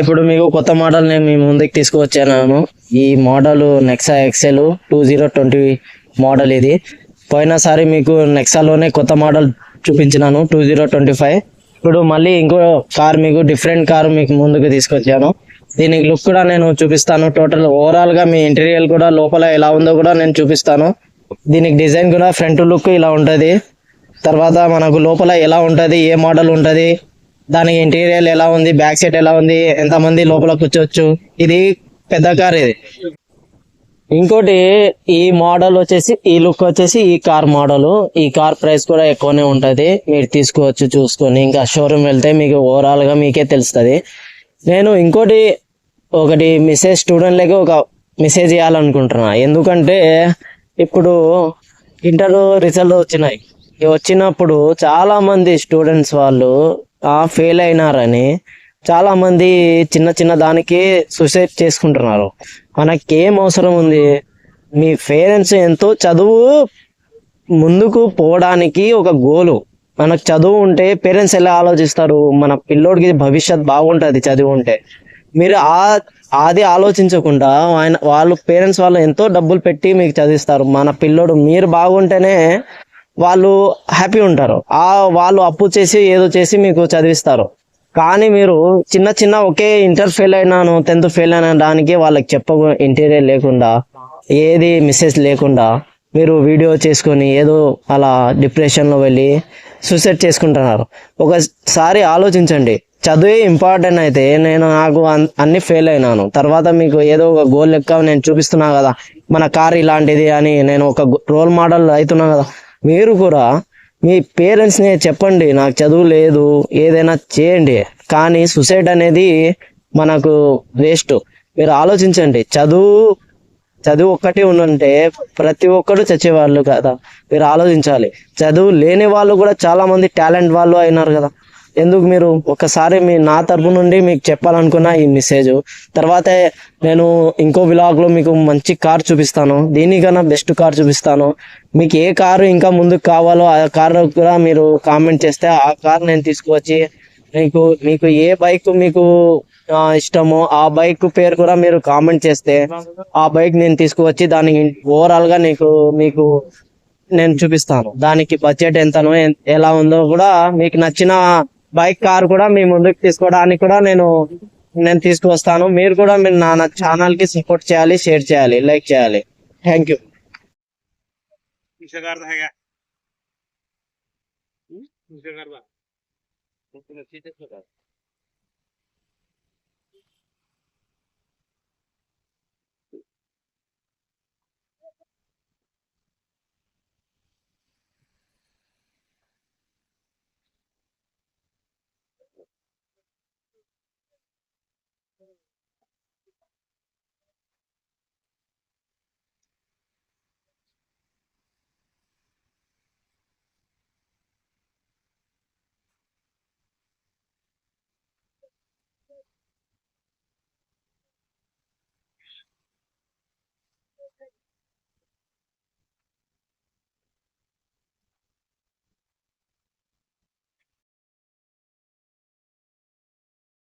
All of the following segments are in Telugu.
ఇప్పుడు మీకు కొత్త మోడల్ నేను మీ ముందుకు తీసుకువచ్చాను. ఈ model Nexa XL two zero twenty model ఇది. పోయినసారి మీకు నెక్సాలోనే కొత్త మోడల్ చూపించినాను టూ జీరో ట్వంటీ ఫైవ్ ఇప్పుడు మళ్ళీ ఇంకో కార్ మీకు డిఫరెంట్ కారు మీకు ముందుకు తీసుకొచ్చాను. దీనికి లుక్ కూడా నేను చూపిస్తాను. టోటల్ ఓవరాల్గా మీ ఇంటీరియర్ కూడా లోపల ఎలా ఉందో కూడా నేను చూపిస్తాను. దీనికి డిజైన్ కూడా ఫ్రంట్ లుక్ ఇలా ఉంటుంది. తర్వాత మనకు లోపల ఎలా ఉంటుంది ఏ మోడల్ ఉంటుంది దాని ఇంటీరియర్ ఎలా ఉంది బ్యాక్ సైడ్ ఎలా ఉంది ఎంతమంది లోపల కూర్చోవచ్చు ఇది పెద్ద కార్ ఇది. ఇంకోటి ఈ మోడల్ వచ్చేసి ఈ లుక్ వచ్చేసి ఈ కార్ మోడల్. ఈ కార్ ప్రైస్ కూడా ఎక్కువనే ఉంటది. మీరు తీసుకోవచ్చు చూసుకొని. ఇంకా షోరూమ్ వెళ్తే మీకు ఓవరాల్గా మీకే తెలుస్తుంది. నేను ఇంకోటి ఒకటి మెసేజ్ స్టూడెంట్లకి ఒక మెసేజ్ ఇవ్వాలనుకుంటున్నా ఎందుకంటే ఇప్పుడు ఇంటర్ రిజల్ట్ వచ్చినాయి. వచ్చినప్పుడు చాలా మంది స్టూడెంట్స్ వాళ్ళు ఫెయిల్ అయినారని చాలా మంది చిన్న చిన్న దానికి సూసైడ్ చేసుకుంటున్నారు. మనకి ఏం అవసరం ఉంది? మీ పేరెంట్స్ ఎంతో చదువు ముందుకు పోవడానికి ఒక గోలు మనకు చదువు ఉంటే పేరెంట్స్ ఎలా ఆలోచిస్తారు? మన పిల్లోడికి భవిష్యత్ బాగుంటుంది చదువు ఉంటే. మీరు ఆ అది ఆలోచించకుండా ఆయన వాళ్ళు పేరెంట్స్ వాళ్ళు ఎంతో డబ్బులు పెట్టి మీకు చదివిస్తారు. మన పిల్లోడు మీరు బాగుంటేనే వాళ్ళు హ్యాపీ ఉంటారు. ఆ వాళ్ళు అప్పు చేసి ఏదో చేసి మీకు చదివిస్తారు. కానీ మీరు చిన్న చిన్న ఒకే ఇంటర్ ఫెయిల్ అయినాను టెన్త్ ఫెయిల్ అయినా దానికి వాళ్ళకి చెప్ప ఇంటీరియర్ లేకుండా ఏది మిస్సెస్ లేకుండా మీరు వీడియో చేసుకొని ఏదో అలా డిప్రెషన్లో వెళ్ళి సూసైడ్ చేసుకుంటున్నారు. ఒకసారి ఆలోచించండి. చదువే ఇంపార్టెంట్ అయితే నేను నాకు అన్- అన్ని ఫెయిల్ అయినాను. తర్వాత మీకు ఏదో ఒక గోల్ లెక్క నేను చూపిస్తున్నా కదా మన కార్ ఇలాంటిది అని నేను ఒక రోల్ మోడల్ అవుతున్నా కదా మీరు కూడా మీ పేరెంట్స్ని చెప్పండి నాకు చదువు లేదు ఏదైనా చేయండి. కానీ సుసైడ్ అనేది మనకు వేస్ట్ మీరు ఆలోచించండి చదువు చదువు ఒక్కటి ఉందంటే ప్రతి ఒక్కరు చచ్చేవాళ్ళు కదా. మీరు ఆలోచించాలి. చదువు లేని వాళ్ళు కూడా చాలామంది టాలెంట్ వాళ్ళు అయినారు కదా. ఎందుకు మీరు ఒకసారి మీ నా తరపు నుండి మీకు చెప్పాలనుకున్న ఈ మెసేజ్ తర్వాత నేను ఇంకో విలాగ్లో మీకు మంచి కార్ చూపిస్తాను. దీనికన్నా బెస్ట్ కార్ చూపిస్తాను. మీకు ఏ కారు ఇంకా ముందుకు కావాలో ఆ కార్ కూడా మీరు కామెంట్ చేస్తే ఆ కార్ నేను తీసుకువచ్చి మీకు మీకు ఏ బైక్ మీకు ఇష్టమో ఆ బైక్ పేరు కూడా మీరు కామెంట్ చేస్తే ఆ బైక్ నేను తీసుకువచ్చి దానికి ఓవరాల్గా నీకు మీకు నేను చూపిస్తాను. దానికి బడ్జెట్ ఎంతనో ఎలా ఉందో కూడా మీకు నచ్చిన బైక్ కార్ కూడా మీ ముందుకు తీసుకోవడానికి కూడా నేను నేను తీసుకువస్తాను మీరు కూడా మీరు నా ఛానల్ కి సపోర్ట్ చేయాలి షేర్ చేయాలి లైక్ చేయాలి థ్యాంక్ యూ दूसरे कार है क्या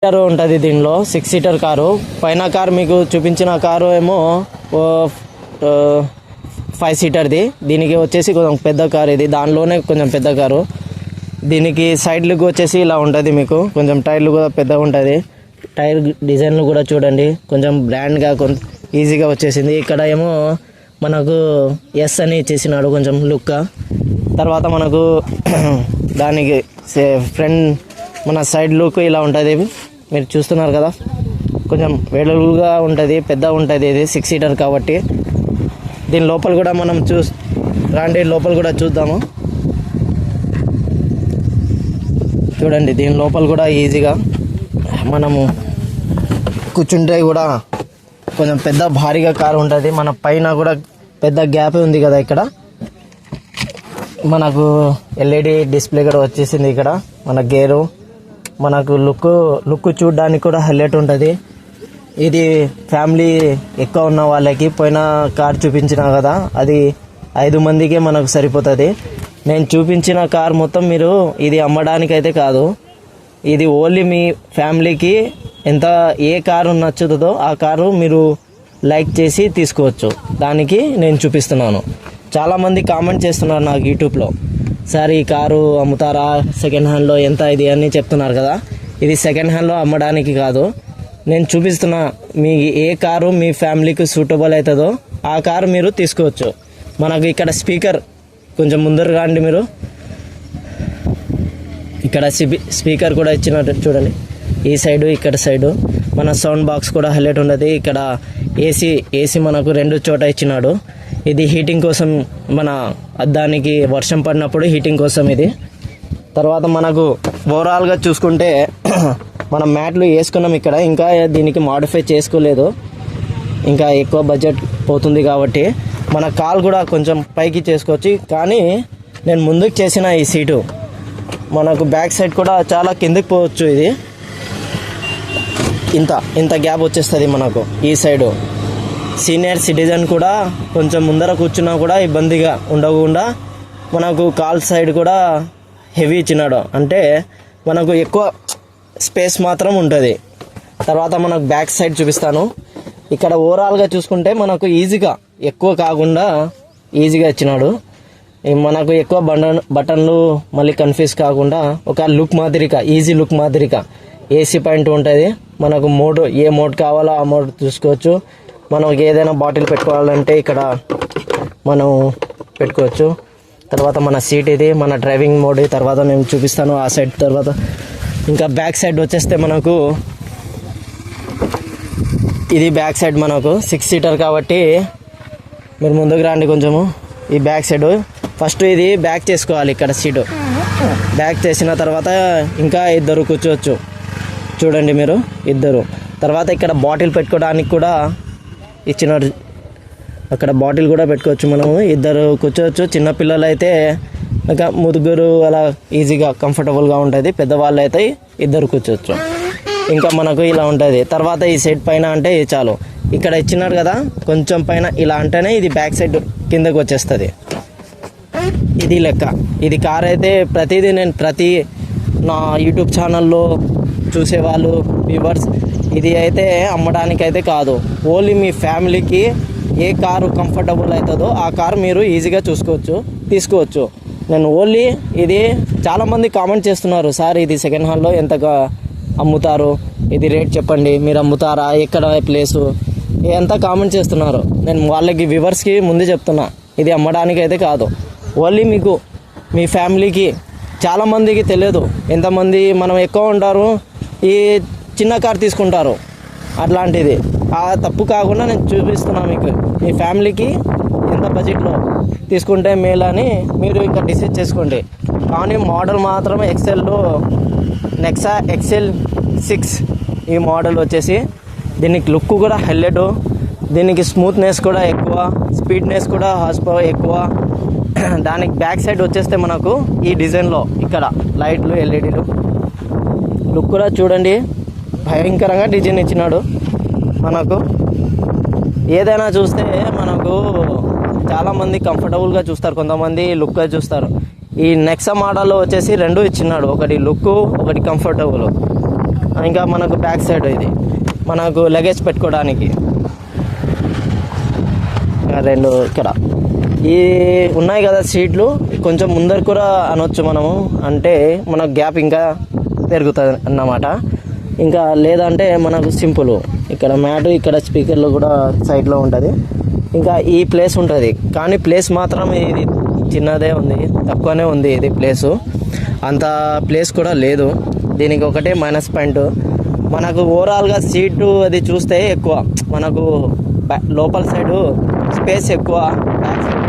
సీటర్ ఉంటుంది దీనిలో. Six seater car. పైన కారు మీకు చూపించిన కారు ఏమో ఓ, ఫైవ్ సీటర్ది దీనికి వచ్చేసి కొంచెం పెద్ద కారు ఇది. దానిలోనే కొంచెం పెద్ద కారు. దీనికి సైడ్ లుక్ వచ్చేసి ఇలా ఉంటుంది మీకు. కొంచెం టైర్లు కూడా పెద్దగా ఉంటుంది. టైర్ డిజైన్లు కూడా చూడండి. కొంచెం బ్రాండ్గా కొంత ఈజీగా వచ్చేసింది. ఇక్కడ ఏమో మనకు ఎస్ అని చేసినాడు కొంచెం లుక్ తర్వాత మనకు దానికి ఫ్రంట్ మన సైడ్ లుక్ ఇలా ఉంటుంది. మీరు చూస్తున్నారు కదా? కొంచెం వెడల్పుగా ఉంటుంది పెద్ద ఉంటుంది ఇది సిక్స్ సీటర్ కాబట్టి. దీని లోపల కూడా మనం చూ రాండి లోపల కూడా చూద్దాము. చూడండి దీని లోపల కూడా ఈజీగా మనము కూర్చుంటే కూడా కొంచెం పెద్ద భారీగా కారు ఉంటుంది. మన పైన కూడా పెద్ద గ్యాప్ ఉంది కదా ఇక్కడ. మనకు ఎల్ఈడి డిస్ప్లే కూడా వచ్చేసింది ఇక్కడ. మన గేరు. మనకు లుక్ లుక్ చూడడానికి కూడా హైలైట్ ఉంటుంది. ఇది ఫ్యామిలీ ఎక్కువ ఉన్న వాళ్ళకి పోయిన కార్ చూపించిన కదా అది ఐదు మందికే మనకు సరిపోతుంది. నేను చూపించిన కార్ మొత్తం మీరు ఇది అమ్మడానికి అయితే కాదు. ఇది ఓన్లీ మీ ఫ్యామిలీకి ఎంత ఏ కారు నచ్చుతుందో ఆ కారు మీరు లైక్ చేసి తీసుకోవచ్చు. దానికి నేను చూపిస్తున్నాను. చాలామంది కామెంట్ చేస్తున్నారు నాకు యూట్యూబ్లో సార్ ఈ కారు అమ్ముతారా? సెకండ్ హ్యాండ్లో ఎంత ఇది అని చెప్తున్నారు కదా. ఇది సెకండ్ హ్యాండ్లో అమ్మడానికి కాదు. నేను చూపిస్తున్నా మీ ఏ కారు మీ ఫ్యామిలీకి సూటబుల్ అవుతుందో ఆ కారు మీరు తీసుకోవచ్చు. మనకు ఇక్కడ స్పీకర్ కొంచెం ముందర రండి మీరు. ఇక్కడ స్పీకర్ కూడా ఇచ్చినట్టు చూడండి. ఈ సైడు ఇక్కడ సైడు. మన సౌండ్ బాక్స్ కూడా హైలైట్ ఉన్నది. ఇక్కడ ఏసీ ఏసీ మనకు రెండు చోట ఇచ్చినాడు. ఇది హీటింగ్ కోసం మన అద్దానికి వర్షం పడినప్పుడు హీటింగ్ కోసం ఇది. తర్వాత మనకు ఓవరాల్గా చూసుకుంటే మనం మ్యాట్లు వేసుకున్నాం ఇక్కడ. ఇంకా దీనికి మాడిఫై చేసుకోలేదు. ఇంకా ఎక్కువ బడ్జెట్ పోతుంది కాబట్టి మన కాల్ కూడా కొంచెం పైకి చేసుకోవచ్చు. కానీ నేను ముందుకు చేసిన ఈ సీటు మనకు బ్యాక్ సైడ్ కూడా చాలా కిందకి పోవచ్చు ఇది. ఇంత ఇంత గ్యాప్ వచ్చేస్తుంది మనకు ఈ సైడు సీనియర్ సిటిజన్ కూడా కొంచెం ముందర కూర్చున్నా కూడా ఇబ్బందిగా ఉండకుండా మనకు కాల్ సైడ్ కూడా హెవీ ఇచ్చినాడు అంటే మనకు ఎక్కువ స్పేస్ మాత్రం ఉంటుంది. తర్వాత మనకు బ్యాక్ సైడ్ చూపిస్తాను. ఇక్కడ ఓవరాల్గా చూసుకుంటే మనకు ఈజీగా ఎక్కువ కాకుండా ఈజీగా ఇచ్చినాడు. మనకు ఎక్కువ బటన్ బటన్లు మళ్ళీ కన్ఫ్యూజ్ కాకుండా ఒక లుక్ మాదిరిగా ఈజీ లుక్ మాదిరిగా ఏసీ పాయింట్ ఉంటుంది. మనకు మోడ్ ఏ మోడ్ కావాలో ఆ మోడ్ చూసుకోవచ్చు. మనం ఏదైనా బాటిల్ పెట్టుకోవాలంటే ఇక్కడ మనం పెట్టుకోవచ్చు. తర్వాత మన సీట్ ఇది మన డ్రైవింగ్ మోడ్ తర్వాత నేను చూపిస్తాను ఆ సైడ్ తర్వాత. ఇంకా బ్యాక్ సైడ్ వచ్చేస్తే మనకు ఇది బ్యాక్ సైడ్ మనకు సిక్స్ సీటర్ కాబట్టి మీరు ముందుకు రండి కొంచెము. ఈ బ్యాక్ సైడ్ ఫస్ట్ ఇది బ్యాక్ చేసుకోవాలి ఇక్కడ సీటు. బ్యాక్ చేసిన తర్వాత ఇంకా ఇద్దరు కూర్చోవచ్చు. చూడండి మీరు ఇద్దరు. తర్వాత ఇక్కడ బాటిల్ పెట్టుకోవడానికి కూడా ఇచ్చినారు. అక్కడ బాటిల్ కూడా పెట్టుకోవచ్చు మనము. ఇద్దరు కూర్చోవచ్చు. చిన్నపిల్లలు అయితే ఇంకా ముదుగురు అలా ఈజీగా కంఫర్టబుల్గా ఉంటుంది. పెద్దవాళ్ళు అయితే ఇద్దరు కూర్చోవచ్చు. ఇంకా మనకు ఇలా ఉంటుంది. తర్వాత ఈ సైడ్ పైన అంటే ఇది చాలు. ఇక్కడ ఇచ్చినారు కదా కొంచెం పైన ఇలా అంటేనే ఇది బ్యాక్ సైడ్ కిందకు వచ్చేస్తుంది. ఇది లెక్క. ఇది కార్ అయితే ప్రతిదీ నేను ప్రతి నా యూట్యూబ్ ఛానల్లో చూసేవాళ్ళు వ్యూవర్స్ ఇది అయితే అమ్మడానికి అయితే కాదు. ఓన్లీ మీ ఫ్యామిలీకి ఏ కారు కంఫర్టబుల్ అవుతుందో ఆ కారు మీరు ఈజీగా చూసుకోవచ్చు తీసుకోవచ్చు. నేను ఓన్లీ ఇది చాలామంది కామెంట్ చేస్తున్నారు సార్ ఇది సెకండ్ హ్యాండ్లో ఎంతగా అమ్ముతారు? ఇది రేట్ చెప్పండి మీరు అమ్ముతారా? ఎక్కడ ప్లేసు? ఎంత కామెంట్ చేస్తున్నారు. నేను వాళ్ళకి వ్యూవర్స్కి ముందే చెప్తున్నా ఇది అమ్మడానికి అయితే కాదు. ఓన్లీ మీకు మీ ఫ్యామిలీకి చాలామందికి తెలియదు. ఎంతమంది మనం ఎక్కువ ఉంటారు ఈ చిన్న కార్ తీసుకుంటారు. అట్లాంటిది. ఆ తప్పు కాకుండా నేను చూపిస్తున్నాను మీకు. మీ ఫ్యామిలీకి ఎంత బడ్జెట్లో తీసుకుంటే మేలు అని మీరు ఇంకా డిసైడ్ చేసుకోండి. కానీ మోడల్ మాత్రం ఎక్సెల్లో నెక్సా ఎక్సెల్ సిక్స్ ఈ మోడల్ వచ్చేసి దీనికి లుక్ కూడా హైలైట్ దీనికి స్మూత్నెస్ కూడా ఎక్కువ స్పీడ్నెస్ కూడా హార్స్ పవర్ ఎక్కువ. దానికి బ్యాక్ సైడ్ వచ్చేస్తే మనకు ఈ డిజైన్లో ఇక్కడ లైట్లు ఎల్ఈడీలు. లుక్ కూడా చూడండి. భయంకరంగా డిజైన్ ఇచ్చినాడు. మనకు ఏదైనా చూస్తే మనకు చాలామంది కంఫర్టబుల్గా చూస్తారు. కొంతమంది లుక్గా చూస్తారు. ఈ నెక్సా మోడల్లో వచ్చేసి రెండు ఇచ్చినాడు. ఒకటి లుక్ ఒకటి కంఫర్టబుల్ ఇంకా మనకు బ్యాక్ సైడ్ ఇది. మనకు లగేజ్ పెట్టుకోవడానికి. రెండు ఇక్కడ. ఈ ఉన్నాయి కదా సీట్లు కొంచెం ముందర కూడా అనొచ్చు మనము. అంటే మనకు గ్యాప్ ఇంకా పెరుగుతుంది అన్నమాట. ఇంకా లేదంటే మనకు సింపుల్. ఇక్కడ మ్యాట్ ఇక్కడ స్పీకర్లు కూడా సైడ్లో ఉంటుంది. ఇంకా ఈ ప్లేస్ ఉంటుంది. కానీ ప్లేస్ మాత్రం ఇది చిన్నదే ఉంది. తక్కువనే ఉంది ఇది ప్లేసు. అంత ప్లేస్ కూడా లేదు. దీనికి ఒకటే మైనస్ పాయింట్. మనకు ఓవరాల్గా సీటు అది చూస్తే ఎక్కువ. మనకు లోపల సైడు స్పేస్ ఎక్కువ. బ్యాక్ సైడ్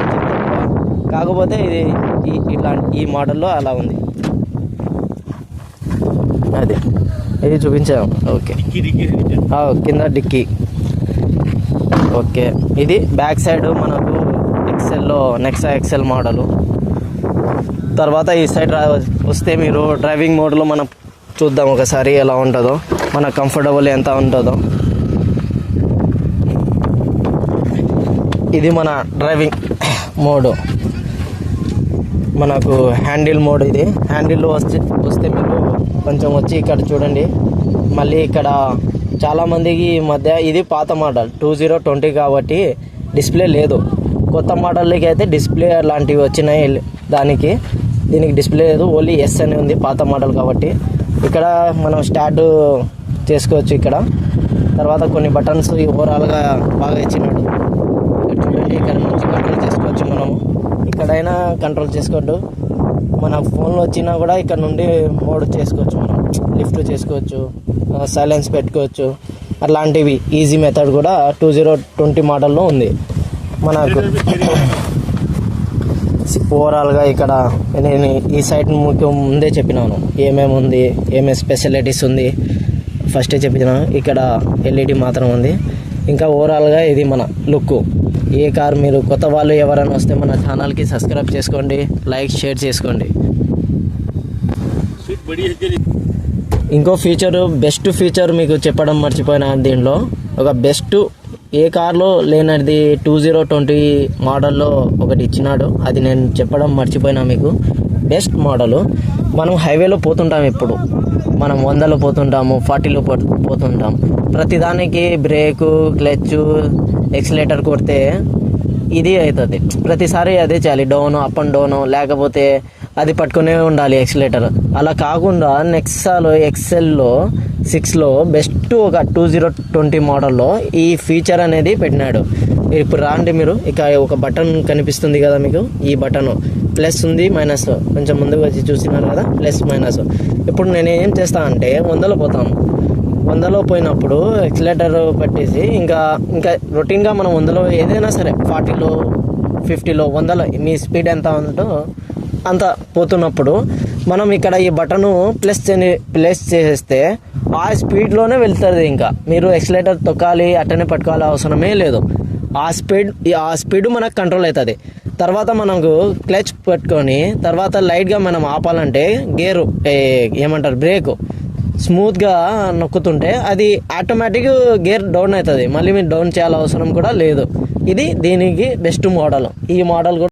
కాకపోతే ఇది ఇట్లా ఈ మోడల్లో అలా ఉంది. అది. ఇది చూపించాము ఓకే. కింద డిక్కీ. ఓకే. ఇది బ్యాక్ సైడ్ మనకు ఎక్సెల్లో నెక్సా ఎక్సెల్ మోడలు. తర్వాత ఈ సైడ్ వస్తే మీరు డ్రైవింగ్ మోడ్లో మనం చూద్దాం ఒకసారి ఎలా ఉంటుందో. మన కంఫర్టబుల్ ఎంత ఉంటుందో. ఇది మన డ్రైవింగ్ మోడ్. మనకు హ్యాండిల్ మోడ్ ఇది. హ్యాండిల్ వస్తే వస్తే మీరు కొంచెం వచ్చి ఇక్కడ చూడండి. మళ్ళీ ఇక్కడ చాలామందికి ఈ మధ్య ఇది పాత మోడల్ టూ జీరో ట్వంటీ కాబట్టి డిస్ప్లే లేదు. కొత్త మోడల్కి అయితే డిస్ప్లే లాంటివి వచ్చినాయి దానికి. దీనికి డిస్ప్లే లేదు ఓన్లీ ఎస్ అని ఉంది పాత మోడల్ కాబట్టి. ఇక్కడ మనం స్టార్ట్ చేసుకోవచ్చు ఇక్కడ. తర్వాత కొన్ని బటన్స్ ఓవరాల్గా బాగా ఇచ్చినాడు. ఇక్కడ చూడండి ఇక్కడ నుంచి కంట్రోల్ చేసుకోవచ్చు మనము. ఇక్కడైనా కంట్రోల్ చేసుకోవద్దు. మన ఫోన్లో వచ్చినా కూడా ఇక్కడ నుండి మోడ్ చేసుకోవచ్చు మనం. లిఫ్ట్ చేసుకోవచ్చు సైలెన్స్ పెట్టుకోవచ్చు. అట్లాంటివి ఈజీ మెథడ్ కూడా టూ జీరో ట్వంటీ మోడల్లో ఉంది. మనకు ఓవరాల్గా ఇక్కడ నేను ఈ సైట్ ముఖ్యం ముందే చెప్పినాను. ఏమేమి ఉంది ఏమేమి స్పెషాలిటీస్ ఉంది. ఫస్టే చెప్పినాను ఇక్కడ ఎల్ఈడి మాత్రం ఉంది. ఇంకా ఓవరాల్గా ఇది మన లుక్ ఏ కార్ మీరు కొత్త వాళ్ళు ఎవరైనా వస్తే మన ఛానల్కి సబ్స్క్రైబ్ చేసుకోండి లైక్ షేర్ చేసుకోండి. ఇంకో ఫీచర్ బెస్ట్ ఫీచర్ మీకు చెప్పడం మర్చిపోయినా దీంట్లో ఒక బెస్ట్ ఏ కార్లో లేనది టూ జీరో ట్వంటీ మోడల్లో ఒకటి ఇచ్చినాడు. అది నేను చెప్పడం మర్చిపోయినా మీకు. బెస్ట్ మోడలు మనం హైవేలో పోతుంటాం ఇప్పుడు మనం వందలో పోతుంటాము ఫార్టీలో పో పోతుంటాం. ప్రతిదానికి బ్రేకు క్లచ్ ఎక్సిలేటర్ కొడితే ఇది అవుతుంది. ప్రతిసారి అదే చేయాలి. డౌన్ అప్ అండ్ డౌన్ లేకపోతే అది పట్టుకునే ఉండాలి ఎక్సిలేటర్. అలా కాకుండా నెక్సాలో ఎక్సెల్లో సిక్స్లో బెస్ట్ ఒక టూ జీరో ట్వంటీ మోడల్లో ఈ ఫీచర్ అనేది పెట్టినాడు. ఇప్పుడు రాండి మీరు. ఇక ఒక బటన్ కనిపిస్తుంది కదా మీకు? ఈ బటన్ ప్లస్ ఉంది మైనస్ కొంచెం ముందుకు వచ్చి చూసినారు కదా? ప్లస్ మైనస్ ఇప్పుడు నేను ఏం చేస్తా అంటే వందలు పోతాను వందలో పోయినప్పుడు ఎక్సిలేటర్ పెట్టేసి ఇంకా ఇంకా రొటీన్గా మనం వందలో ఏదైనా సరే ఫార్టీలో ఫిఫ్టీలో వందలో మీ స్పీడ్ ఎంత ఉందో అంత పోతున్నప్పుడు మనం ఇక్కడ ఈ బటను ప్లస్ ప్లేస్ చేసేస్తే ఆ స్పీడ్లోనే వెళ్తుంది ఇంకా. మీరు ఎక్సిలేటర్ తొక్కాలి అట్టనే పట్టుకోవాలి అవసరమే లేదు. ఆ స్పీడ్ ఆ స్పీడ్ మనకు కంట్రోల్ అవుతుంది. తర్వాత మనకు క్లచ్ పెట్టుకొని తర్వాత లైట్గా మనం ఆపాలంటే గేరు ఏమంటారు బ్రేకు. స్మూత్గా నొక్కుతుంటే అది ఆటోమేటిక్ గేర్ డౌన్ అవుతుంది. మళ్ళీ మీరు డౌన్ చేయాల్సిన అవసరం కూడా లేదు. ఇది దీనికి బెస్ట్ మోడల్. ఈ మోడల్ కూడా